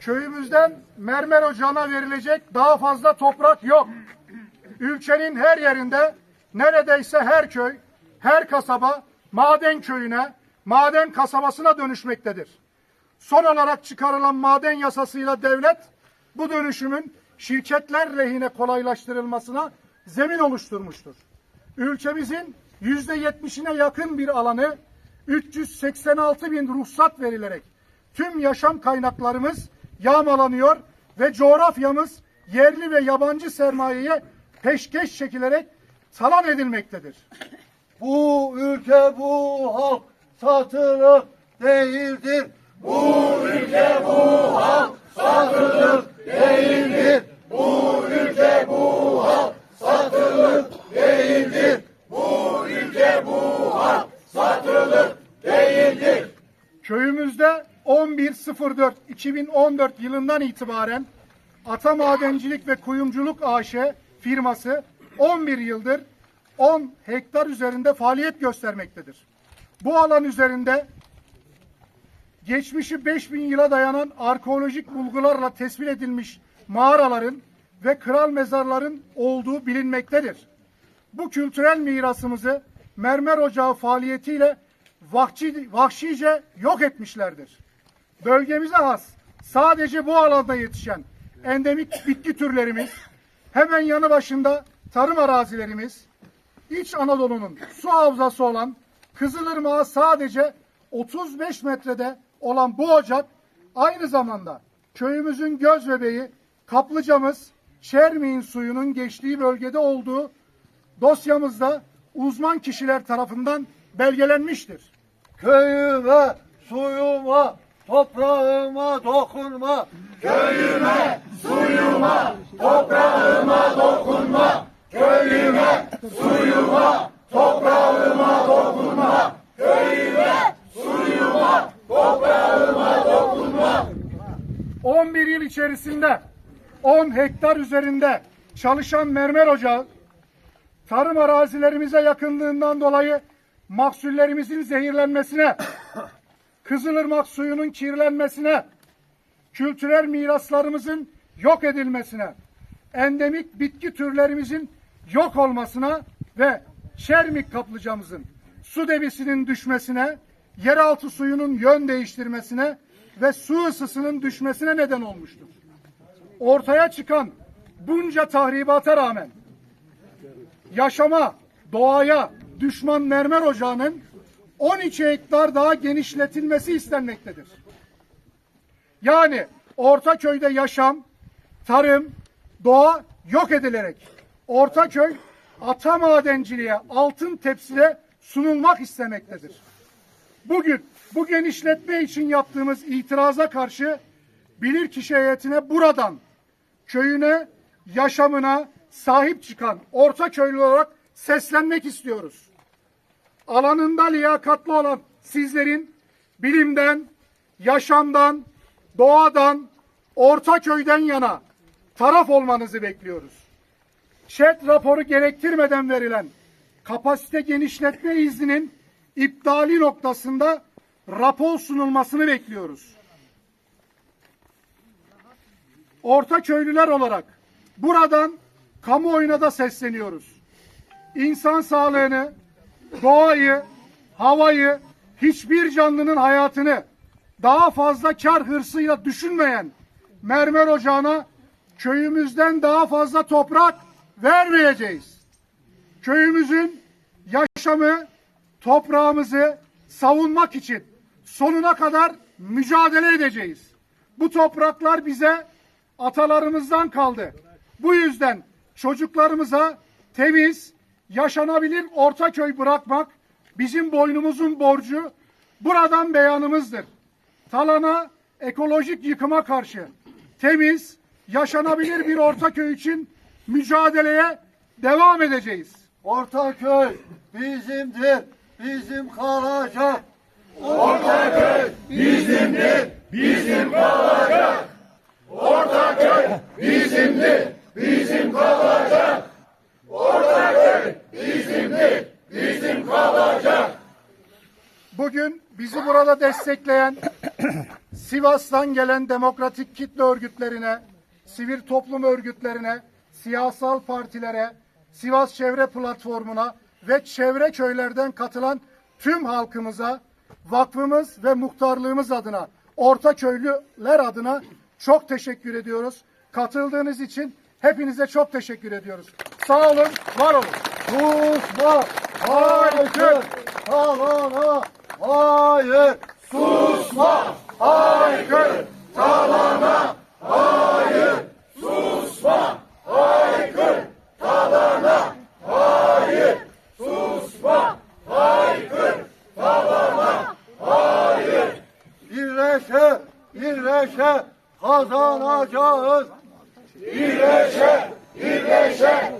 Köyümüzden mermer ocağına verilecek daha fazla toprak yok. Ülkenin her yerinde neredeyse her köy, her kasaba maden köyüne, maden kasabasına dönüşmektedir. Son olarak çıkarılan maden yasasıyla devlet bu dönüşümün şirketler lehine kolaylaştırılmasına zemin oluşturmuştur. Ülkemizin yüzde yetmişine yakın bir alanı 386 bin ruhsat verilerek tüm yaşam kaynaklarımız yağmalanıyor ve coğrafyamız yerli ve yabancı sermayeye peşkeş çekilerek talan edilmektedir. Bu ülke bu halk satılık değildir. Bu ülke bu halk satılık değildir. Bu ülke bu halk satılık değildir. Bu ülke bu halk satılık değildir. Köyümüzde 11.04.2014 yılından itibaren Ata Madencilik ve Kuyumculuk AŞ firması 11 yıldır 10 hektar üzerinde faaliyet göstermektedir. Bu alan üzerinde geçmişi 5000 yıla dayanan arkeolojik bulgularla tespit edilmiş mağaraların ve kral mezarların olduğu bilinmektedir. Bu kültürel mirasımızı mermer ocağı faaliyetiyle vahşi, vahşice yok etmişlerdir. Bölgemize has sadece bu alanda yetişen endemik bitki türlerimiz, hemen yanı başında tarım arazilerimiz, İç Anadolu'nun su havzası olan Kızılırmak'a sadece 35 metrede olan bu ocak aynı zamanda köyümüzün göz bebeği kaplıcamız Çermi'nin suyunun geçtiği bölgede olduğu dosyamızda uzman kişiler tarafından belgelenmiştir. Köyüme, suyuma, toprağıma dokunma. Köyüme, suyuma, toprağıma dokunma. Köyüme, suyuma, toprağıma dokunma. Köyüme, suyuma, toprağıma dokunma. 11 yıl içerisinde 10 hektar üzerinde çalışan mermer ocağı tarım arazilerimize yakınlığından dolayı mahsullerimizin zehirlenmesine, Kızılırmak suyunun kirlenmesine, kültürel miraslarımızın yok edilmesine, endemik bitki türlerimizin yok olmasına ve Şermik kaplıcamızın su debisinin düşmesine, yeraltı suyunun yön değiştirmesine ve su ısısının düşmesine neden olmuştur. Ortaya çıkan bunca tahribata rağmen yaşama, doğaya düşman mermer ocağının 12 hektar daha genişletilmesi istenmektedir. Yani Ortaköy'de yaşam, tarım, doğa yok edilerek Ortaköy ata madenciliğe altın tepside sunulmak istemektedir. Bugün bu genişletme için yaptığımız itiraza karşı bilirkişi heyetine buradan köyüne, yaşamına sahip çıkan orta köylü olarak seslenmek istiyoruz. Alanında liyakatlı olan sizlerin bilimden, yaşamdan, doğadan, orta köyden yana taraf olmanızı bekliyoruz. ÇED raporu gerektirmeden verilen kapasite genişletme izninin iptali noktasında rapor sunulmasını bekliyoruz. Orta köylüler olarak buradan kamuoyuna da sesleniyoruz. İnsan sağlığını, doğayı, havayı, hiçbir canlının hayatını daha fazla kar hırsıyla düşünmeyen mermer ocağına köyümüzden daha fazla toprak vermeyeceğiz. Köyümüzün yaşamı, toprağımızı savunmak için sonuna kadar mücadele edeceğiz. Bu topraklar bize atalarımızdan kaldı. Bu yüzden çocuklarımıza temiz, yaşanabilir orta köy bırakmak bizim boynumuzun borcu. Buradan beyanımızdır. Talana ekolojik yıkıma karşı temiz, yaşanabilir bir orta köy için mücadeleye devam edeceğiz. Ortaköy bizimdir, bizim kalacak. Ortaköy bizimdir, bizim kalacak. Ortaköy bizimdir, bizim kalacak. Ortaköy bizimdir, bizim kalacak. Bugün bizi burada destekleyen Sivas'tan gelen demokratik kitle örgütlerine, sivil toplum örgütlerine, siyasal partilere, Sivas Çevre Platformu'na ve çevre köylerden katılan tüm halkımıza, vakfımız ve muhtarlığımız adına, orta köylüler adına çok teşekkür ediyoruz. Katıldığınız için hepinize çok teşekkür ediyoruz. Sağ olun, var olun. Susma! Haykır! Talana! Hayır! Susma! Haykır! Talana! Hayır! Susma! Haykır! Talana! Hayır! Susma! Haykır! Talana! Hayır! Birleşe! Birleşe! Kazanacağız! Birleşe! Birleşe!